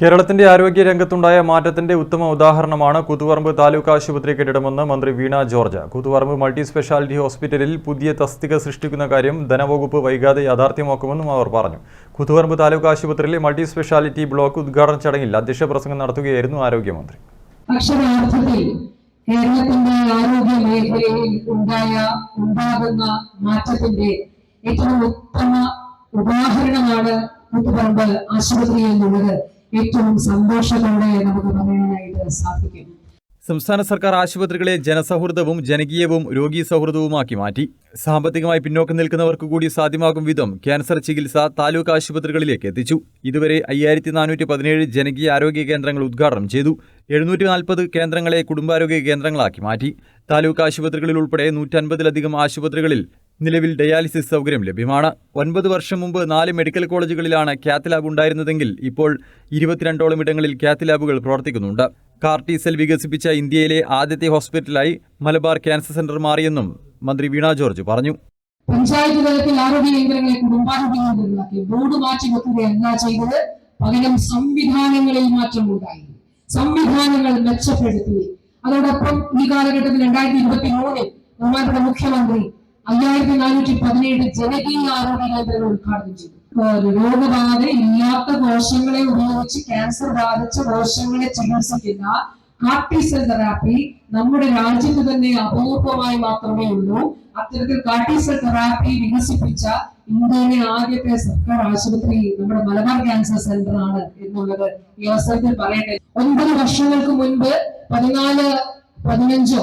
കേരളത്തിന്റെ ആരോഗ്യ രംഗത്തുണ്ടായ മാറ്റത്തിന്റെ ഉത്തമ ഉദാഹരണമാണ് കൂത്തുപറമ്പ് താലൂക്ക് ആശുപത്രി കെട്ടിടമെന്ന് മന്ത്രി വീണ ജോർജ്. കൂത്തുപറമ്പ് മൾട്ടി സ്പെഷ്യാലിറ്റി ഹോസ്പിറ്റലിൽ പുതിയ തസ്തിക സൃഷ്ടിക്കുന്ന കാര്യം ധനവകുപ്പ് വൈകാതെ യാഥാർത്ഥ്യമാക്കുമെന്നും അവർ പറഞ്ഞു. കൂത്തുപറമ്പ് താലൂക്ക് ആശുപത്രിയിലെ മൾട്ടി സ്പെഷ്യാലിറ്റി ബ്ലോക്ക് ഉദ്ഘാടന ചടങ്ങിൽ അധ്യക്ഷ പ്രസംഗം നടത്തുകയായിരുന്നു ആരോഗ്യമന്ത്രി. അക്ഷരാർത്ഥത്തിൽ കേരളത്തിന്റെ ആരോഗ്യ മേഖലയിൽ ഉണ്ടായ മാറ്റത്തിന്റെ ഏറ്റവും ഉത്തമ ഉദാഹരണമാണ് കൂത്തുപറമ്പ് ആശുപത്രി എന്നുള്ളത്. ഏറ്റവും സന്തോഷത്തോടെ നമുക്ക് പറയാനായിട്ട് സാധിക്കും. സംസ്ഥാന സർക്കാർ ആശുപത്രികളെ ജനസൗഹൃദവും ജനകീയവും രോഗീ സൗഹൃദവുമാക്കി മാറ്റി. സാമ്പത്തികമായി പിന്നോക്കം നിൽക്കുന്നവർക്ക് കൂടി സാധ്യമാകും വിധം ക്യാൻസർ ചികിത്സ താലൂക്ക് ആശുപത്രികളിലേക്ക് എത്തിച്ചു. ഇതുവരെ അയ്യായിരത്തി നാനൂറ്റി പതിനേഴ് ജനകീയ ആരോഗ്യ കേന്ദ്രങ്ങൾ ഉദ്ഘാടനം ചെയ്തു. എഴുന്നൂറ്റി നാൽപ്പത് കേന്ദ്രങ്ങളെ കുടുംബാരോഗ്യ കേന്ദ്രങ്ങളാക്കി മാറ്റി. താലൂക്ക് ആശുപത്രികളിൽ ഉൾപ്പെടെ നൂറ്റൻപതിലധികം ആശുപത്രികളിൽ നിലവിൽ ഡയാലിസിസ് സൗകര്യം ലഭ്യമാണ്. ഒൻപത് വർഷം മുമ്പ് നാല് മെഡിക്കൽ കോളേജുകളിലാണ് കാത്ത് ലാബ് ഉണ്ടായിരുന്നതെങ്കിൽ ഇപ്പോൾ ഇരുപത്തിരണ്ടോളം ഇടങ്ങളിൽ കാത്ത് ലാബുകൾ പ്രവർത്തിക്കുന്നുണ്ട്. കാർട്ടി സെൽ വികസിപ്പിച്ച ഇന്ത്യയിലെ ആദ്യത്തെ ഹോസ്പിറ്റലായി മലബാർ ക്യാൻസർ സെന്റർ മാറിയെന്നും മന്ത്രി വീണ ജോർജ് പറഞ്ഞു. പഞ്ചായത്ത് തലത്തിൽ ആരോഗ്യ കേന്ദ്രങ്ങളെ കുടുംബാരോഗ്യ മാറ്റി ചെയ്തത്. പകരം സംവിധാനങ്ങളിൽ മാറ്റമുണ്ടായി സംവിധാനങ്ങൾ മെച്ചപ്പെടുത്തി. അതോടൊപ്പം ഈ കാലഘട്ടത്തിൽ രണ്ടായിരത്തി ഇരുപത്തി മൂന്നിൽ മുഖ്യമന്ത്രി അയ്യായിരത്തി നാനൂറ്റി പതിനേഴ് ജനകീയ ആരോഗ്യ കേന്ദ്രങ്ങൾ ഉദ്ഘാടനം ചെയ്തു. രോഗബാധ ഇല്ലാത്ത കോശങ്ങളെ ഉപയോഗിച്ച് ക്യാൻസർ ബാധിച്ച കോശങ്ങളെ ചികിത്സിക്കുന്ന കാർട്ടിസെൽ തെറാപ്പി നമ്മുടെ രാജ്യത്ത് തന്നെ അപൂർവമായി മാത്രമേ ഉള്ളൂ. അത്തരത്തിൽ കാർട്ടിസെൽ തെറാപ്പി വികസിപ്പിച്ച ഇന്ത്യയിലെ ആദ്യത്തെ സർക്കാർ ആശുപത്രി നമ്മുടെ മലബാർ ക്യാൻസർ സെന്റർ ആണ് എന്നുള്ളത് ഈ അവസരത്തിൽ പറയട്ടെ. ഒൻപത് വർഷങ്ങൾക്ക് മുൻപ് പതിനാല് പതിനഞ്ചോ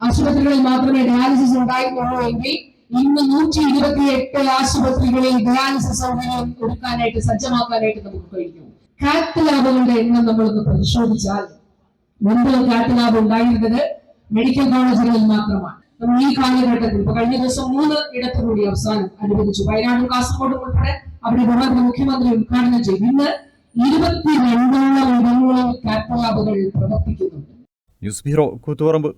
ആശുപത്രികളിൽ മാത്രമേ ഡയാലിസിസ് ഉണ്ടായിട്ടുള്ളൂ എങ്കിൽ ഇന്ന് നൂറ്റി ഇരുപത്തി എട്ട് ആശുപത്രികളിൽ ഡയാലിസിസ് സൗകര്യം ഒരുക്കാനായിട്ട് സജ്ജമാക്കാനായിട്ട് നമുക്ക് കഴിഞ്ഞു കാത്ത് ലാബുകളുടെ എണ്ണം നമ്മളൊന്ന് പരിശോധിച്ചാൽ മുമ്പ് കാത്ത് ലാബ് ഉണ്ടായിരുന്നത് മെഡിക്കൽ കോളേജുകളിൽ മാത്രമാണ്. നമ്മൾ ഈ കാലഘട്ടത്തിൽ ഇപ്പൊ കഴിഞ്ഞ ദിവസം മൂന്ന് ഇടത്തു അവസാനം അനുവദിച്ചു. വയനാടും കാസർഗോഡും ഉൾപ്പെടെ അവിടെ ഗവർണർ മുഖ്യമന്ത്രി ഉദ്ഘാടനം ചെയ്തു. ഇന്ന് ഇരുപത്തിരണ്ടോളം ഇടങ്ങളിൽ കാത്ത് ലാബുകൾ പ്രവർത്തിക്കുന്നുണ്ട്. News bureau Koothuparamba.